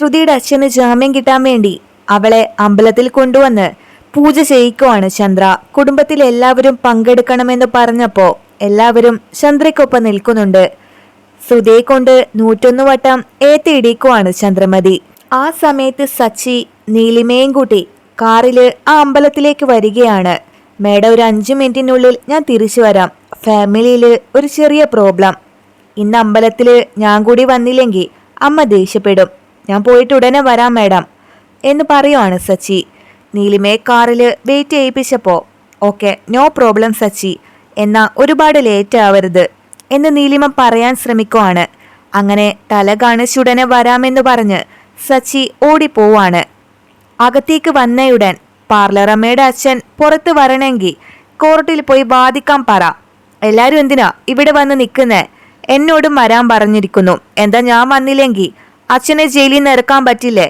ശ്രുതിയുടെ അച്ഛന് ജാമ്യം കിട്ടാൻ വേണ്ടി അവളെ അമ്പലത്തിൽ കൊണ്ടുവന്ന് പൂജ ചെയ്യിക്കുവാണ് ചന്ദ്ര. കുടുംബത്തിൽ എല്ലാവരും പങ്കെടുക്കണമെന്ന് പറഞ്ഞപ്പോ എല്ലാവരും ചന്ദ്രയ്ക്കൊപ്പം നിൽക്കുന്നുണ്ട്. ശ്രുതിയെ കൊണ്ട് നൂറ്റൊന്ന് വട്ടം ഏത്തിയിടിക്കുവാണ് ചന്ദ്രമതി. ആ സമയത്ത് സച്ചി നീലിമയും കൂട്ടി കാറിൽ ആ അമ്പലത്തിലേക്ക് വരികയാണ്. മേഡം ഒരു അഞ്ചു മിനിറ്റിനുള്ളിൽ ഞാൻ തിരിച്ചു വരാം. ഫാമിലിയിൽ ഒരു ചെറിയ പ്രോബ്ലം. ഇന്ന് അമ്പലത്തിൽ ഞാൻ കൂടി വന്നില്ലെങ്കിൽ അമ്മ ദേഷ്യപ്പെടും. ഞാൻ പോയിട്ട് ഉടനെ വരാം മേഡം. എന്ന് പറയുവാണ് സച്ചി. നീലിമയെ കാറിൽ വെയിറ്റ് ചെയ്യിപ്പിച്ചപ്പോൾ ഓക്കെ നോ പ്രോബ്ലം സച്ചി. എന്നാ ഒരുപാട് ലേറ്റ് ആവരുത് എന്ന് നീലിമ പറയാൻ ശ്രമിക്കുവാണ്. അങ്ങനെ തല കാണിച്ചുടനെ വരാമെന്ന് പറഞ്ഞ് സച്ചി ഓടിപ്പോവാണ്. അകത്തേക്ക് വന്നയുടൻ പാർലറമ്മയുടെ അച്ഛൻ പുറത്ത് വരണമെങ്കിൽ കോർട്ടിൽ പോയി ബാധിക്കാൻ പറ. എല്ലാവരും എന്തിനാ ഇവിടെ വന്ന് നിൽക്കുന്നേ? എന്നോടും വരാൻ പറഞ്ഞിരിക്കുന്നു. എന്താ ഞാൻ വന്നില്ലെങ്കിൽ അച്ഛനെ ജയിലിൽ നിന്ന് ഇറക്കാൻ പറ്റില്ലേ?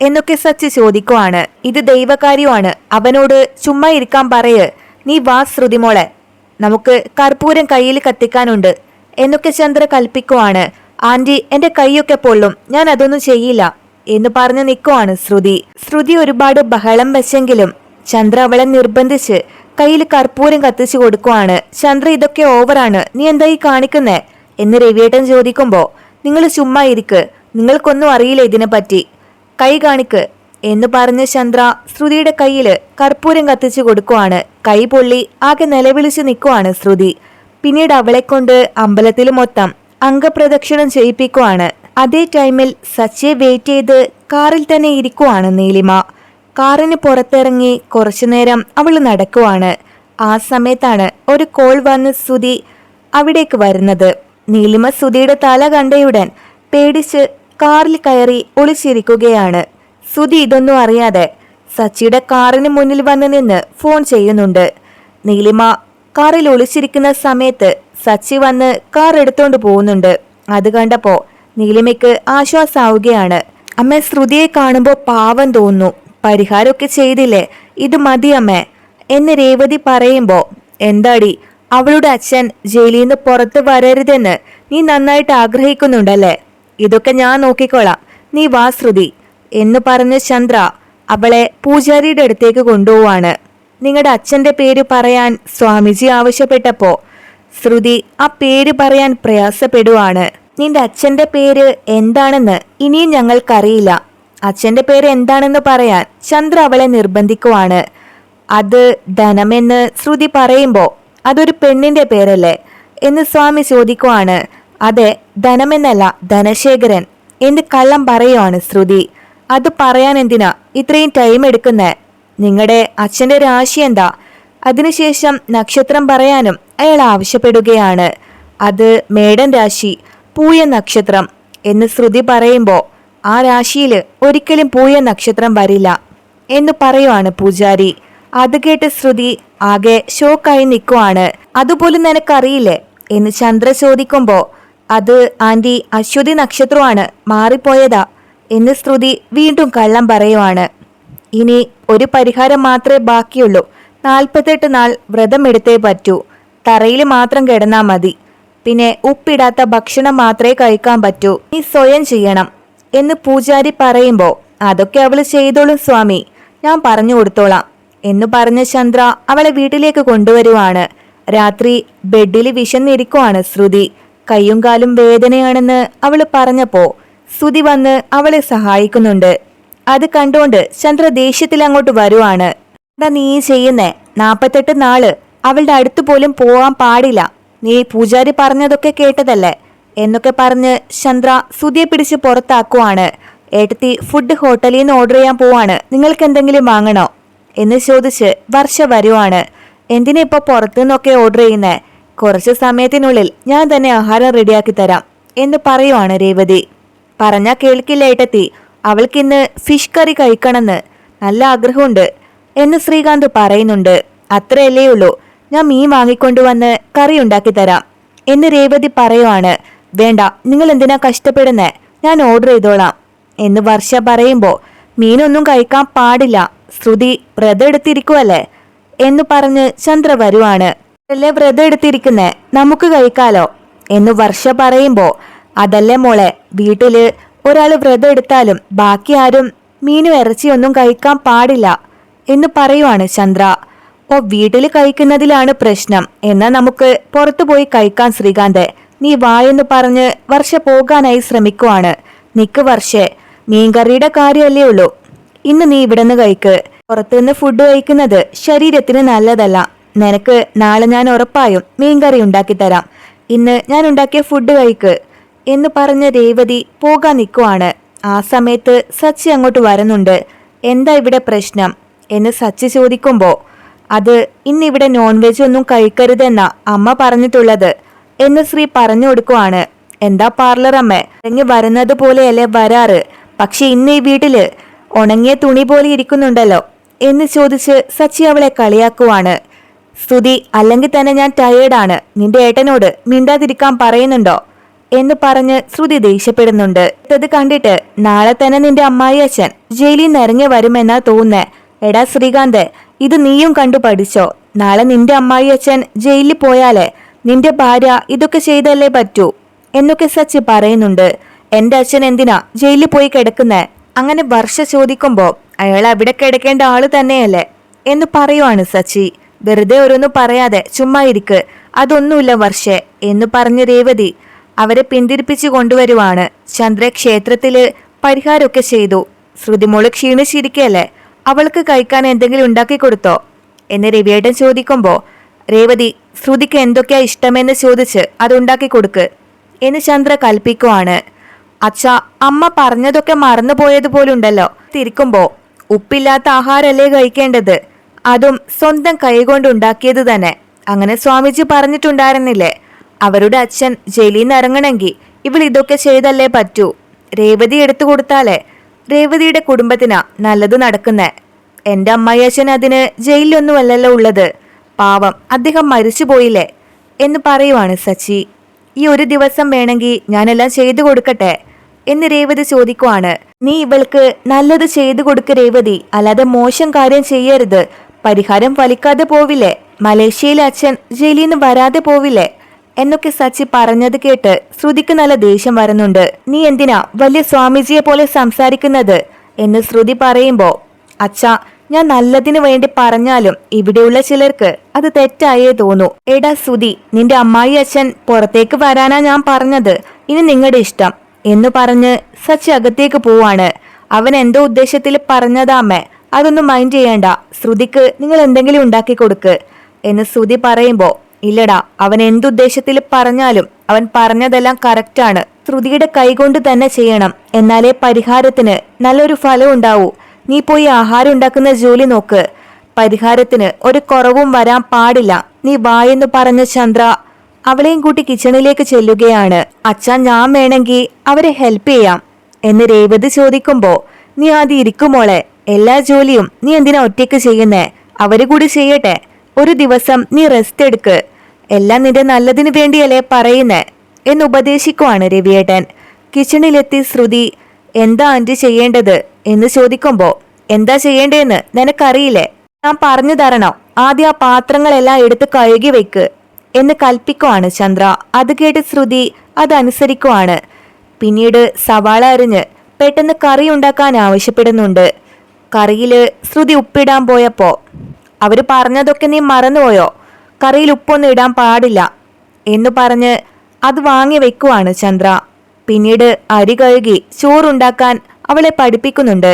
എന്നൊക്കെ സച്ച് ചോദിക്കുവാണ്. ഇത് ദൈവകാര്യമാണ്. അവനോട് ചുമ്മാ ഇരിക്കാൻ പറയ്. നീ വാ ശ്രുതിമോളെ നമുക്ക് കർപ്പൂരം കയ്യിൽ കത്തിക്കാനുണ്ട്. എന്നൊക്കെ ചന്ദ്ര കൽപ്പിക്കുവാണ്. ആന്റി എന്റെ കൈയൊക്കെ പൊള്ളും. ഞാൻ അതൊന്നും ചെയ്യില്ല. എന്ന് പറഞ്ഞു നിൽക്കുവാണ് ശ്രുതി. ശ്രുതി ഒരുപാട് ബഹളം വെച്ചെങ്കിലും ചന്ദ്ര അവളെ നിർബന്ധിച്ച് കയ്യിൽ കർപ്പൂരം കത്തിച്ചു കൊടുക്കുവാണ്. ചന്ദ്ര ഇതൊക്കെ ഓവറാണ് നീ എന്തായി കാണിക്കുന്നേ? എന്ന് രവിയേട്ടൻ ചോദിക്കുമ്പോ നിങ്ങൾ ചുമ്മാ ഇരിക്ക്. നിങ്ങൾക്കൊന്നും അറിയില്ല ഇതിനെപ്പറ്റി. കൈ കാണിക്ക് എന്ന് പറഞ്ഞ് ചന്ദ്ര ശ്രുതിയുടെ കയ്യിൽ കർപ്പൂരം കത്തിച്ചു കൊടുക്കുവാണ്. കൈ പൊള്ളി ആകെ നിലവിളിച്ച് നിൽക്കുവാണ് ശ്രുതി. പിന്നീട് അവളെ കൊണ്ട് അമ്പലത്തിൽ മൊത്തം അംഗപ്രദക്ഷിണം ചെയ്യിപ്പിക്കുവാണ്. അതേ ടൈമിൽ സച്ചിയെ വെയിറ്റ് ചെയ്ത് കാറിൽ തന്നെ ഇരിക്കുവാണ് നീലിമ. കാറിന് പുറത്തിറങ്ങി കുറച്ചു നേരം അവൾ നടക്കുവാണ്. ആ സമയത്താണ് ഒരു കോൾ വന്ന് ശ്രുതി അവിടേക്ക് വരുന്നത്. നീലിമ ശ്രുതിയുടെ തല കണ്ടയുടൻ പേടിച്ച് കാറിൽ കയറി ഒളിച്ചിരിക്കുകയാണ്. സുധി ഇതൊന്നും അറിയാതെ സച്ചിയുടെ കാറിന് മുന്നിൽ വന്ന് നിന്ന് ഫോൺ ചെയ്യുന്നുണ്ട്. നീലിമ കാറിൽ ഒളിച്ചിരിക്കുന്ന സമയത്ത് സച്ചി വന്ന് കാർ എടുത്തോണ്ട് പോകുന്നുണ്ട്. അത് കണ്ടപ്പോ നീലിമയ്ക്ക് ആശ്വാസാവുകയാണ്. അമ്മ ശ്രുതിയെ കാണുമ്പോൾ പാവം തോന്നുന്നു. പരിഹാരമൊക്കെ ചെയ്തില്ലേ? ഇത് മതി അമ്മ. എന്ന് രേവതി പറയുമ്പോ എന്താടി അവളുടെ അച്ഛൻ ജയിലിൽ നിന്ന് പുറത്ത് വരരുതെന്ന് നീ നന്നായിട്ട് ആഗ്രഹിക്കുന്നുണ്ടല്ലേ? ഇതൊക്കെ ഞാൻ നോക്കിക്കോളാം. നീ വാ ശ്രുതി. എന്ന് പറഞ്ഞ് ചന്ദ്ര അവളെ പൂജാരിയുടെ അടുത്തേക്ക് കൊണ്ടുപോവാണ്. നിങ്ങളുടെ അച്ഛന്റെ പേര് പറയാൻ സ്വാമിജി ആവശ്യപ്പെട്ടപ്പോ ശ്രുതി ആ പേര് പറയാൻ പ്രയാസപ്പെടുവാണ്. നിന്റെ അച്ഛന്റെ പേര് എന്താണെന്ന് ഇനിയും ഞങ്ങൾക്കറിയില്ല. അച്ഛന്റെ പേര് എന്താണെന്ന് പറയാൻ ചന്ദ്ര അവളെ നിർബന്ധിക്കുവാണ്. അത് ധനമെന്ന് ശ്രുതി പറയുമ്പോ അതൊരു പെണ്ണിന്റെ പേരല്ലേ എന്ന് സ്വാമി ചോദിക്കുവാണ്. അതെ ധനമെന്നല്ല ധനശേഖരൻ. എന്ത് കള്ളം പറയുവാണ് ശ്രുതി. അത് പറയാൻ എന്തിനാ ഇത്രയും ടൈം എടുക്കുന്നേ? നിങ്ങളുടെ അച്ഛന്റെ രാശി എന്താ? അതിനുശേഷം നക്ഷത്രം പറയാനും അയാൾ ആവശ്യപ്പെടുകയാണ്. അത് മേടൻ രാശി പൂയ നക്ഷത്രം എന്ന് ശ്രുതി പറയുമ്പോൾ ആ രാശിയിൽ ഒരിക്കലും പൂയ നക്ഷത്രം വരില്ല എന്ന് പറയുവാണ് പൂജാരി. അത് കേട്ട് ശ്രുതി ആകെ ഷോക്കായി നിൽക്കുവാണ് അതുപോലും നിനക്കറിയില്ലേ? എന്ന് ചന്ദ്ര ചോദിക്കുമ്പോ അത് ആന്റി അശ്വതി നക്ഷത്രമാണ് മാറിപ്പോയതാ എന്ന് ശ്രുതി വീണ്ടും കള്ളം പറയുവാണ്. ഇനി ഒരു പരിഹാരം മാത്രമേ ബാക്കിയുള്ളൂ. നാൽപ്പത്തെട്ട് നാൾ വ്രതമെടുത്തേ പറ്റൂ. തറയിൽ മാത്രം കിടന്നാൽ മതി. പിന്നെ ഉപ്പിടാത്ത ഭക്ഷണം മാത്രമേ കഴിക്കാൻ പറ്റൂ. നീ സ്വയം ചെയ്യണം എന്ന് പൂജാരി പറയുമ്പോൾ അതൊക്കെ അവൾ ചെയ്തോളും സ്വാമി. ഞാൻ പറഞ്ഞു കൊടുത്തോളാം എന്ന് പറഞ്ഞ ചന്ദ്ര അവളെ വീട്ടിലേക്ക് കൊണ്ടുവരുവാണ്. രാത്രി ബെഡിൽ വിശന്നിരിക്കുവാണ് ശ്രുതി. കയ്യും കാലും വേദനയാണെന്ന് അവൾ പറഞ്ഞപ്പോ സുതി വന്ന് അവളെ സഹായിക്കുന്നുണ്ട്. അത് കണ്ടോണ്ട് ചന്ദ്ര ദേഷ്യത്തിൽ അങ്ങോട്ട് വരുവാണ്. എന്താ നീ ചെയ്യുന്നേ നാപ്പത്തെട്ട് നാൾ അവളുടെ അടുത്ത് പോലും പോവാൻ പാടില്ല. നീ പൂജാരി പറഞ്ഞതൊക്കെ കേട്ടതല്ലേ? എന്നൊക്കെ പറഞ്ഞ് ചന്ദ്ര സുതിയെ പിടിച്ച് പുറത്താക്കുവാണ്. ഏട്ടത്തി ഫുഡ് ഹോട്ടലിൽ നിന്ന് ഓർഡർ ചെയ്യാൻ പോവാണ്. നിങ്ങൾക്ക് എന്തെങ്കിലും വാങ്ങണോ? എന്ന് ചോദിച്ച് വർഷ വരുവാണ്. എന്തിനാ ഇപ്പൊ പുറത്തു നിന്നൊക്കെ ഓർഡർ ചെയ്യുന്നേ? കുറച്ച് സമയത്തിനുള്ളിൽ ഞാൻ തന്നെ ആഹാരം റെഡിയാക്കി തരാം എന്ന് പറയുവാണ് രേവതി. പറഞ്ഞാ കേൾക്കില്ല ഏട്ടത്തി. അവൾക്കിന്ന് ഫിഷ് കറി കഴിക്കണമെന്ന് നല്ല ആഗ്രഹമുണ്ട് എന്ന് ശ്രീകാന്ത് പറയുന്നുണ്ട്. അത്രയല്ലേ ഉള്ളൂ. ഞാൻ മീൻ വാങ്ങിക്കൊണ്ടുവന്ന് കറി ഉണ്ടാക്കി തരാം എന്ന് രേവതി പറയുവാണ്. വേണ്ട നിങ്ങൾ എന്തിനാ കഷ്ടപ്പെടുന്നേ? ഞാൻ ഓർഡർ ചെയ്തോളാം എന്ന് വർഷ പറയുമ്പോ മീനൊന്നും കഴിക്കാൻ പാടില്ല. ശ്രുതി വ്രതം എടുത്തിരിക്കുവല്ലേ? എന്ന് പറഞ്ഞ് ചന്ദ്ര വരുവാണ്. അല്ലേ വ്രതം എടുത്തിരിക്കുന്നേ? നമുക്ക് കഴിക്കാലോ? എന്ന് വർഷ പറയുമ്പോൾ അതല്ലേ മോളെ വീട്ടിൽ ഒരാൾ വ്രതം എടുത്താലും ബാക്കി ആരും മീനും ഇറച്ചിയൊന്നും കഴിക്കാൻ പാടില്ല എന്ന് പറയുവാണ് ചന്ദ്ര. ഓ വീട്ടിൽ കഴിക്കുന്നതിലാണ് പ്രശ്നം. എന്നാ നമുക്ക് പുറത്തു പോയി കഴിക്കാൻ ശ്രീകാന്ത്. നീ വായെന്ന് പറഞ്ഞ് വർഷ പോകാനായി ശ്രമിക്കുവാണ്. നിക്ക് വർഷേ മീൻകറിയുടെ കാര്യമല്ലേ ഉള്ളൂ. ഇന്ന് നീ ഇവിടെ നിന്ന് കഴിക്ക്. പുറത്തുനിന്ന് ഫുഡ് കഴിക്കുന്നത് ശരീരത്തിന് നല്ലതല്ല. നിനക്ക് നാളെ ഞാൻ ഉറപ്പായും മീൻകറി ഉണ്ടാക്കി തരാം. ഇന്ന് ഞാൻ ഉണ്ടാക്കിയ ഫുഡ് കഴിക്ക്. എന്ന് പറഞ്ഞ രേവതി പോകാൻ നിൽക്കുവാണ് ആ സമയത്ത് സച്ചി അങ്ങോട്ട് വരുന്നുണ്ട്. എന്താ ഇവിടെ പ്രശ്നം? എന്ന് സച്ചി ചോദിക്കുമ്പോൾ അത് ഇന്നിവിടെ നോൺ വെജ് ഒന്നും കഴിക്കരുതെന്നാ അമ്മ പറഞ്ഞിട്ടുള്ളത് എന്ന് ശ്രീ പറഞ്ഞു കൊടുക്കുവാണ്. എന്താ പാർലർ അമ്മ? ഇറങ്ങി വരുന്നത് പോലെയല്ലേ വരാറ്? പക്ഷെ ഇന്ന് ഈ വീട്ടിൽ ഉണങ്ങിയ തുണി പോലെ ഇരിക്കുന്നുണ്ടല്ലോ എന്ന് ചോദിച്ച് സച്ചി അവളെ കളിയാക്കുവാണ്. സ്തുതി അല്ലെങ്കിൽ തന്നെ ഞാൻ ടയേർഡാണ് നിന്റെ ഏട്ടനോട് മിണ്ടാതിരിക്കാൻ പറയുന്നുണ്ടോ? എന്ന് പറഞ്ഞ് ശ്രുതി ദേഷ്യപ്പെടുന്നുണ്ട്. ഇത് കണ്ടിട്ട് നാളെ തന്നെ നിന്റെ അമ്മായി അച്ഛൻ ജയിലിൽ നിന്ന് ഇറങ്ങി വരുമെന്നാ തോന്നുന്നേ. എടാ ശ്രീകാന്ത് ഇത് നീയും കണ്ടു പഠിച്ചോ? നാളെ നിന്റെ അമ്മായി അച്ഛൻ ജയിലിൽ പോയാലേ നിന്റെ ഭാര്യ ഇതൊക്കെ ചെയ്തല്ലേ പറ്റൂ? എന്നൊക്കെ സച്ചി പറയുന്നുണ്ട്. എന്റെ അച്ഛൻ എന്തിനാ ജയിലിൽ പോയി കിടക്കുന്നേ? അങ്ങനെ വർഷ ചോദിക്കുമ്പോ അയാൾ അവിടെ കിടക്കേണ്ട ആൾ തന്നെയല്ലേ? എന്ന് പറയുവാണ് സച്ചി. വെറുതെ ഓരോന്ന് പറയാതെ ചുമ്മാ ഇരിക്ക്. അതൊന്നുമില്ല വർഷേ എന്ന് പറഞ്ഞ രേവതി അവരെ പിന്തിരിപ്പിച്ചു കൊണ്ടുവരുവാണ്. ചന്ദ്ര ക്ഷേത്രത്തിൽ പരിഹാരമൊക്കെ ചെയ്തു. ശ്രുതിമോൾ ക്ഷീണിച്ചിരിക്കല്ലേ അവൾക്ക് കഴിക്കാൻ എന്തെങ്കിലും ഉണ്ടാക്കി കൊടുത്തോ? എന്ന് രവിയേട്ടൻ ചോദിക്കുമ്പോ രേവതി ശ്രുതിക്ക് എന്തൊക്കെയാ ഇഷ്ടമെന്ന് ചോദിച്ച് അത് ഉണ്ടാക്കി കൊടുക്ക് എന്ന് ചന്ദ്ര കൽപ്പിക്കുവാണ്. അച്ഛ അമ്മ പറഞ്ഞതൊക്കെ മറന്നുപോയതുപോലുണ്ടല്ലോ. തിരിക്കുമ്പോ ഉപ്പില്ലാത്ത ആഹാരമല്ലേ കഴിക്കേണ്ടത്? അതും സ്വന്തം കൈകൊണ്ട് ഉണ്ടാക്കിയത് തന്നെ. അങ്ങനെ സ്വാമിജി പറഞ്ഞിട്ടുണ്ടായിരുന്നില്ലേ? അവരുടെ അച്ഛൻ ജയിലിൽ നിന്ന് ഇറങ്ങണമെങ്കിൽ ഇവൾ ഇതൊക്കെ ചെയ്തല്ലേ പറ്റൂ? രേവതി എടുത്തു കൊടുത്താലേ? രേവതിയുടെ കുടുംബത്തിനാ നല്ലത് നടക്കുന്നേ. എന്റെ അമ്മായി അച്ഛൻ അതിന് ജയിലിലൊന്നുമല്ലല്ലോ ഉള്ളത്. പാവം അദ്ദേഹം മരിച്ചു പോയില്ലേ? എന്ന് പറയുവാണ് സച്ചി. ഈ ഒരു ദിവസം വേണമെങ്കിൽ ഞാനെല്ലാം ചെയ്തു കൊടുക്കട്ടെ? എന്ന് രേവതി ചോദിക്കുവാണ്. നീ ഇവൾക്ക് നല്ലത് ചെയ്തു കൊടുക്ക രേവതി. അല്ലാതെ മോശം കാര്യം ചെയ്യരുത്. പരിഹാരം വലിക്കാതെ പോവില്ലേ? മലേഷ്യയിലെ അച്ഛൻ ജയിലിൽ നിന്ന് വരാതെ പോവില്ലേ? എന്നൊക്കെ സച്ചി പറഞ്ഞത് കേട്ട് ശ്രുതിക്ക് നല്ല ദേഷ്യം വരുന്നുണ്ട്. നീ എന്തിനാ വലിയ സ്വാമിജിയെ പോലെ സംസാരിക്കുന്നത്? എന്ന് ശ്രുതി പറയുമ്പോ അച്ഛാ ഞാൻ നല്ലതിന് വേണ്ടി പറഞ്ഞാലും ഇവിടെയുള്ള ചിലർക്ക് അത് തെറ്റായേ തോന്നൂ. എടാ സുതി നിന്റെ അമ്മായി അച്ഛൻ പുറത്തേക്ക് വരാനാ ഞാൻ പറഞ്ഞത്. ഇനി നിങ്ങളുടെ ഇഷ്ടം. എന്ന് പറഞ്ഞ് സച്ചി അകത്തേക്ക് പോവാണ്. അവൻ എന്തോ ഉദ്ദേശത്തിൽ പറഞ്ഞതാമേ അതൊന്നും മൈൻഡ് ചെയ്യണ്ട. ശ്രുതിക്ക് നിങ്ങൾ എന്തെങ്കിലും ഉണ്ടാക്കി കൊടുക്ക് എന്ന് ശ്രുതി പറയുമ്പോ ഇല്ലടാ അവൻ എന്തുദ്ദേശത്തിൽ പറഞ്ഞാലും അവൻ പറഞ്ഞതെല്ലാം കറക്റ്റാണ് ശ്രുതിയുടെ കൈകൊണ്ട് തന്നെ ചെയ്യണം. എന്നാലേ പരിഹാരത്തിന് നല്ലൊരു ഫലം ഉണ്ടാവൂ. നീ പോയി ആഹാരം ഉണ്ടാക്കുന്ന ജോലി നോക്ക്. പരിഹാരത്തിന് ഒരു കുറവും വരാൻ പാടില്ല. നീ വായെന്ന് പറഞ്ഞ ചന്ദ്ര അവളെയും കൂട്ടി കിച്ചണിലേക്ക് ചെല്ലുകയാണ്. അച്ഛൻ ഞാൻ വേണമെങ്കിൽ അവരെ ഹെൽപ്പ് ചെയ്യാം എന്ന് രേവതി ചോദിക്കുമ്പോ നീ ആദ്യം ഇരിക്കുമോളെ എല്ലാ ജോലിയും നീ എന്തിനാ ഒറ്റയ്ക്ക് ചെയ്യുന്നേ? അവർ കൂടി ചെയ്യട്ടെ. ഒരു ദിവസം നീ റെസ്റ്റ് എടുക്ക്. എല്ലാം നിന്റെ നല്ലതിന് വേണ്ടിയല്ലേ പറയുന്നേ? എന്ന് ഉപദേശിക്കുവാണ് രവിയേട്ടൻ. കിച്ചണിലെത്തി ശ്രുതി എന്താ ആന്റി ചെയ്യേണ്ടത്? എന്ന് ചോദിക്കുമ്പോ എന്താ ചെയ്യേണ്ടതെന്ന് നിനക്കറിയില്ലേ? ഞാൻ പറഞ്ഞു തരണോ. ആദ്യം ആ പാത്രങ്ങളെല്ലാം എടുത്ത് കഴുകി വെക്ക്. എന്ന് കൽപ്പിക്കുവാണ് ചന്ദ്ര. അത് കേട്ട് ശ്രുതി അതനുസരിക്കുവാണ്. പിന്നീട് സവാള അരിഞ്ഞ് പെട്ടെന്ന് കറി ഉണ്ടാക്കാൻ ആവശ്യപ്പെടുന്നുണ്ട്. കറിയിൽ ശ്രുതി ഉപ്പിടാൻ പോയപ്പോ അവർ പറഞ്ഞതൊക്കെ നീ മറന്നുപോയോ? കറിയിൽ ഉപ്പൊന്നും ഇടാൻ പാടില്ല എന്ന് പറഞ്ഞ് അത് വാങ്ങി വെക്കുവാണ് ചന്ദ്ര. പിന്നീട് അരി കഴുകി ചോറുണ്ടാക്കാൻ അവളെ പഠിപ്പിക്കുന്നുണ്ട്.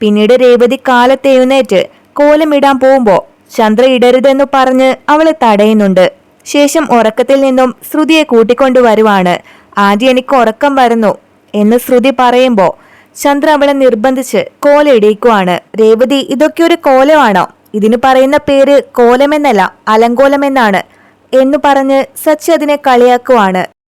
പിന്നീട് രേവതി കാലത്ത് എഴുന്നേറ്റ് കോലമിടാൻ പോകുമ്പോ ചന്ദ്ര ഇടരുതെന്ന് പറഞ്ഞ് അവളെ തടയുന്നുണ്ട്. ശേഷം ഉറക്കത്തിൽ നിന്നും ശ്രുതിയെ കൂട്ടിക്കൊണ്ടുവരുവാണ്. ആദ്യം എനിക്ക് ഉറക്കം വരുന്നു. എന്ന് ശ്രുതി പറയുമ്പോ ചന്ദ്ര അവളെ നിർബന്ധിച്ച് കോല ഇടിയിക്കുവാണ് രേവതി ഇതൊക്കെ ഒരു കോലമാണോ? ഇതിന് പറയുന്ന പേര് കോലമെന്നല്ല അലങ്കോലമെന്നാണ് എന്നു പറഞ്ഞ് സച്ചി അതിനെ കളിയാക്കുവാണ്.